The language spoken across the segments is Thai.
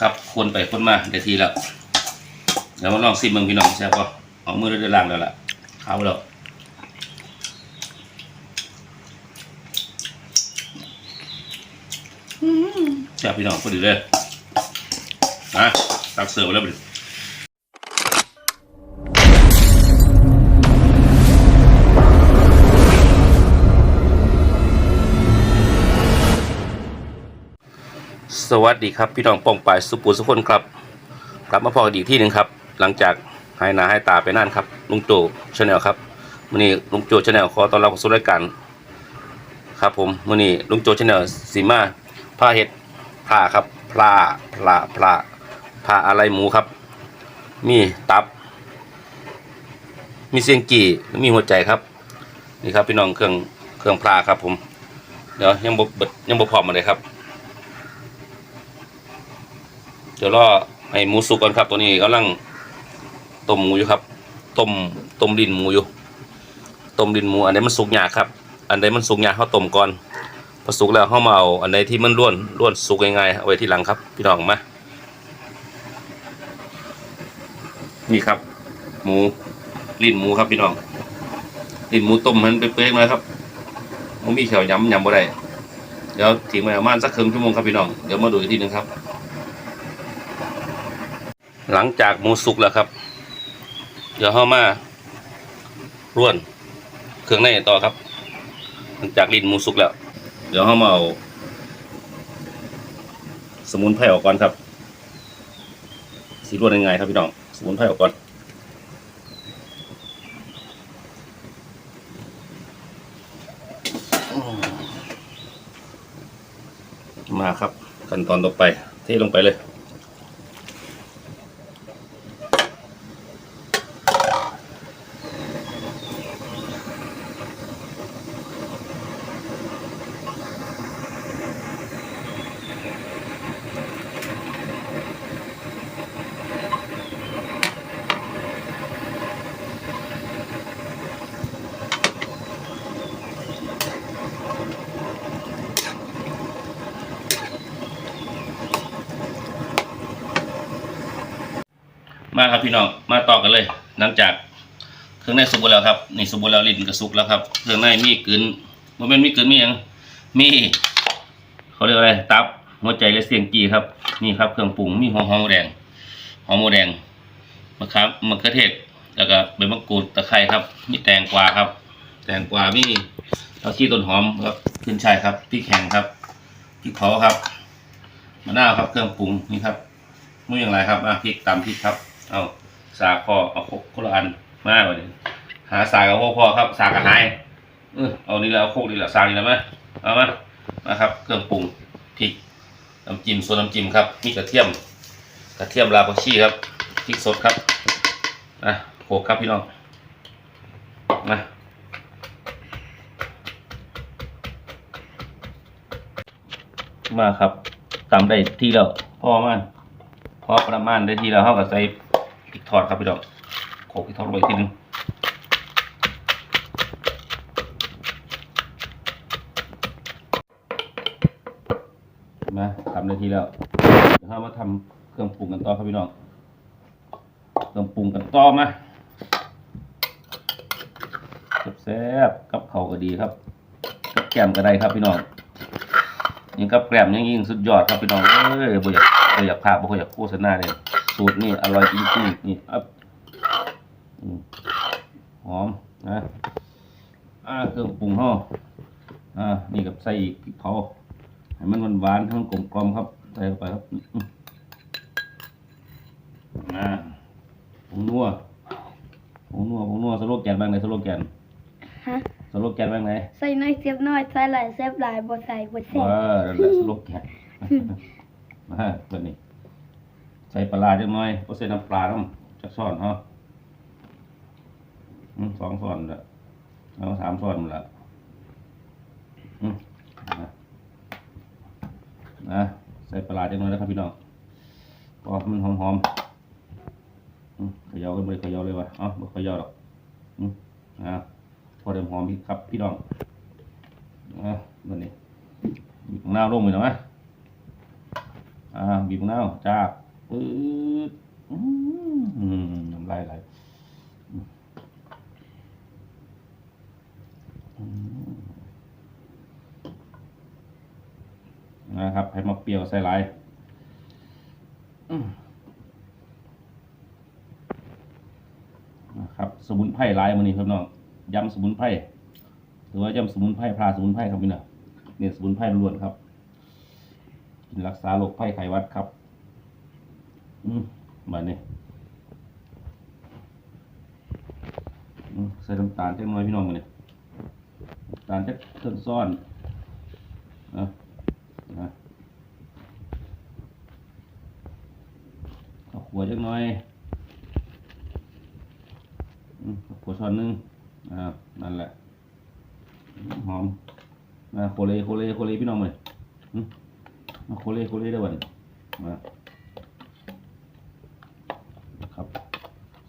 ครับคนไปคนมาเดี๋ยวทีแล้วเดี๋ยวมาลองซิมเมืองพี่น้องใช่ปะเอามือได้ล่างแล้วล่ะขาวแล้วแซ่บพี่น้องพอดีเลยนะตักเสิร์ฟแล้วไป สวัสดีครับพี่น้องป้องปายสุปุสุคนครับกลับมาพอกันอีกที่หนึ่งครับ หลังจากหายหนาหายตาไปนั่นครับลุงโจชาแนลครับมื่อนี้ลุงโจชาแนลขอต้อนรับเข้าสู่รายการครับผมมื่อนี้ลุงโจชาแนลสีมาผ้าเห็ดผ้าครับปลาปลาปลาผ้าอะไรหมูครับ มีตับ มีเสียงกี่มีหัวใจครับนี่ครับพี่น้องเครื่องเครื่องปลาครับผมเดี๋ยวยังบบยังบ่พร้อมมาเลยครับ เดี๋ยวรอให้หมูสุกก่อนครับตัวนี้กำลังต้มหมูอยู่ครับต้มต้มดินหมูอยู่ต้มดินหมู อันไหนมันสุกยากครับ อันไหนมันสุกยากเขาต้มก่อนพอสุกแล้วเขามาเอาอันไหนที่มันร่วนร่วนสุกง่ายๆเอาไว้ที่หลังครับ พี่น้องมานี่ครับ หมูลิ้นหมูครับพี่น้องลิ้นหมูต้มมันเปื่อยๆหน่อยครับมันมีเขียวยำยำบ่ได้เดี๋ยวทิ้งไว้ประมาณสักครึ่งชั่วโมงครับพี่น้องเดี๋ยวมาดูอีกทีหนึ่งครับ หลังจากหมูสุกแล้วครับ เดี๋ยวเข้ามาร่วนเครื่องในต่อครับ หลังจากลิ้นหมูสุกแล้ว เดี๋ยวเข้ามาเอาสมุนไพรออกก่อนครับสีร่วนยังไงครับพี่น้องสมุนไพรออกก่อนมาครับขั้นตอนต่อไป เทลงไปเลย มาครับพี่น้องมาต่อกันเลย หลังจากเครื่องในสุกแล้วครับนี่สุกแล้วลิ้นก็สุกแล้วครับเครื่องในมีกลืนมันเป็นมีกลืนมีหยังมีเขาเรียกอะไรตับหัวใจและเสียงจีครับนี่ครับเครื่องปรุงมีหอมหอมแดงหอมหมูแดงมะขามมะเขือเทศแล้วก็ใบมะกรูดตะไคร้ครับ มีแตงกวาครับ แตงกวามีเราขี้ต้นหอมครับขึ้นช่ายครับพริกแห้งครับพริกเผาครับมะนาวครับเครื่องปรุงนี่ครับไม่อย่างไรครับอะพริกตามพริกครับ เอาสากพอเอาโคคนละอันมาวันนี้หาสากกับพวกพ่อครับ สากกับหายเออเอานี่แล้วเอาโคกนี่แหละสากนี่แหละมาเอามามาครับ เครื่องปรุงพริกน้ำจิ้มส่วนน้ำจิ้มครับมีกระเทียม กระเทียมราผักชีครับพริกสดครับนะโขกครับพี่น้องมามาครับตำได้ที่แล้วพอมันพอประมาณได้ที่แล้วเขาก็ใส่ ริกทอดครับพี่น้องโขกพริกทอดลงไปทีหนึงมาทำได้ทีแล้วเดี๋ยวเรามาทำเครื่องปรุงกันต่อครับพี่น้องเครื่องปรุงกันต่อมาแซ่บกับเขาก็ดีครับกับแกมก็ได้ครับพี่น้องยิ่งกับแกมยิ่งยิ่งสุดยอดครับพี่น้องเอ้ยบ่อยากบ่อยากพาบ่อยากโฆษณาเลย สูตรนี่อร่อยจริงๆนี่อัพอืมหอมนะอ่าเครื่องปรุงห่ออ่านี่กับใส่อีกพริกเผาให้มันหวานๆทั้งกลมกลอมครับใส่เข้าไปครับอืมอ่าผงนัวผงนัวผงนัวสโลแกนบ้างไหนสโลแกนฮะสโลแกนบ้างไหนใส่น้อยเสียบน้อยใส่หลายเสียบหลายบ่ใส่บ่แซ่เอบอนั่นแหละสโลแกนมาแบบนี้ ใส่ปลาจังหน่อยก็ใส่น้ำปลาน้ำจักซ่อนเฮาอืมสองซ่อนละเอาสามซ่อนหมดละนะใส่ปลาจังหน่อยนะครับพี่น้องก็ให้มันหอมๆอืมเขย่ากันไปเขย่าเลยวะเอ๋อไม่เขย่าหรอกอืมอ่าพอเดิมหอมอีกครับพี่น้องอ่าแบบนี้บีบของหน้าลงไปหน่อยไหมอ่าบีบมะนาวจ้า ปื๊ดอือืมน้ำลายไหลนะครับให้มาเปรี้ยวใส่หลายนะครับ สมุนไพรลายมันนี่ครับน้องยำสมุนไพรหรือว่ายำสมุนไพรพลาสมุนไพรครับพี่น้องเนี่ยสมุนไพรล้วนครับกินรักษาโรคไข้ไข้หวัดครับ อืมมาเนี่ยอืมใส่น้ำตาลจักหน่อยพี่น้องมาเนี่ยน้ำตาลจักเครื่องซ่อนนะนะข้าวขัวจักหน่อยข้าวขัวช้อนหนึงอ่านั่นแหละ หอมนะโคเลโคเลโคเลพี่น้องเลยอืมาโคเลโคเลได้บ่เนี่ยมา ครับ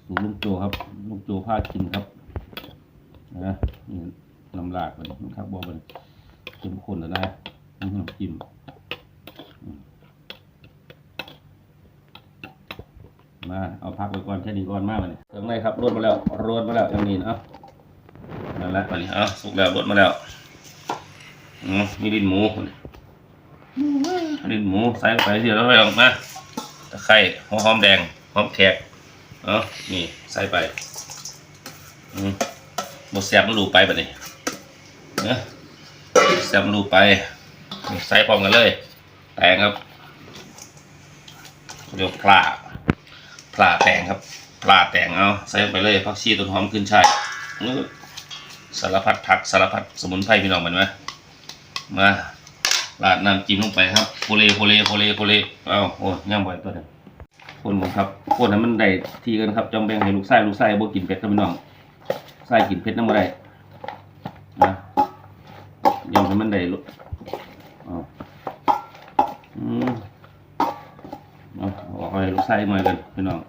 สูตรลุงโจครับลุงโจพากินครับนะนี่น้ำลากมันนะครับบอกมันเข้มข้นแล้วนะอื้อหือจิ้มมมาเอาพักไว้ก่อนแค่นี้ก่อนมากเลยเครื่องในครับรวนมาแล้วรวนมาแล้วอย่างนี้นะนั่นแหละมานี่เอาสุกแล้วรวนมาแล้วอืมมีดินหมูดินหมูใส่ไปเสียแล้วไปออกมาตะไคร้หัวหอมแดงหอมแขก เนานี่ใส่ไปอืมดแสบมันรูไปแบบนี้เนาะแสบมันรูไปนี่ใส่พร้อมกันเลย แตงครับเรียกว่าปลาปลาแตงครับปลาแตงเอาใส่ไปเลยผักชีต้นหอมขึ้นช่ายสารพัดผักสารพัดสมุนไพรพี่น้องมันไหมมาราดน้ำจิ้มลงไปครับโคเลโคเลโคเลโคเลเอาโอ้ย่างบ่อยตัวเดียว คนผมครับคนให้มันได้ทีกันครับจำแบ่งให้ลูกไส้ลูกไส้บ่กินเผ็ดครับพี่น้องไส้กินเผ็ดน้ำบ่ได้นะยอมให้มันได้ลูกเอาอืมเอาออกให้ลูกไส้มากันพี่น้อง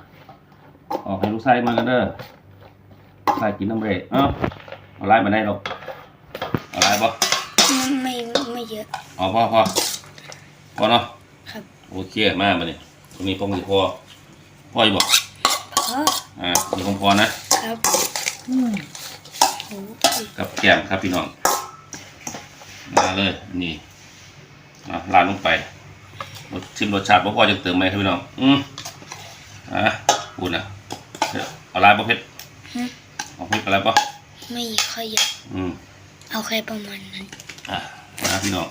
ออกให้ลูกไส้มากันเด้อไส้กินน้ำบ่ได้เอาเอาไล่มาได้หรอกเอาไล่บ่ไม่ไม่เยอะเอาพอพอพอเนาะครับโอเคมามาเนี่ยตรงนี้พงสิพอ พออยู่บ่เพราะอ่ามีคงพอนะครับอืมโอ้กับแก้มครับพี่น้อง มาเลยนี่อะลาดลงไปรสชิมรสชาติบ่พอจะเติมไหมครับพี่น้อง อืมอะพูดนะเดี๋ยวเอาลายบ่เผ็ดฮึเอาเผ็ดอะไรบ่ไม่ค่อยเยอะอืมเอาแค่ประมาณนั้น อะมาพี่น้อง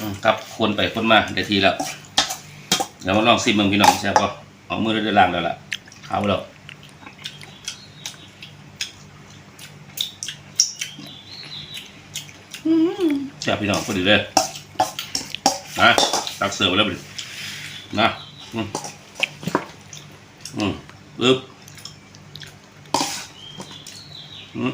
อืม ครับคนไปคนมาได้ทีแล้วเดี๋ยวมาลองซิมเมืองพี่น้องใช่ป่ะเอามือได้ล่างแล้วล่ะขาวแล้วแซ่บพี่น้องพอดีเลยนะตักเสิร์ฟไว้แล้วดินะอืมอืมปึ๊บอืม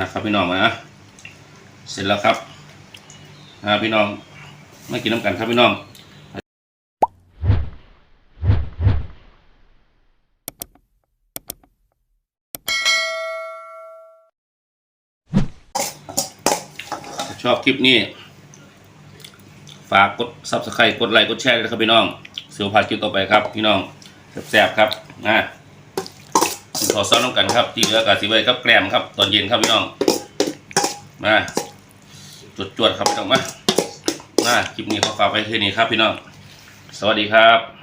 นะครับพี่น้องนะเสร็จแล้วครับอ่าพี่น้องไม่กินน้ำกันครับพี่น้องชอบคลิปนี้ ฝากกด subscribe กดไลค์กดแชร์ด้วยครับพี่น้อง เสียวผ่าคลิปต่อไปครับ พี่น้องแซ่บๆครับนะ ขอซ้อสน้องกันครับที่เหลือกาสิเวยครับแกล้มครับ ตอนเย็นครับพี่น้องมาจวดๆครับพี่น้องมามาคลิปนี้ขอฝากไว้แค่นี้ครับพี่น้อง สวัสดีครับ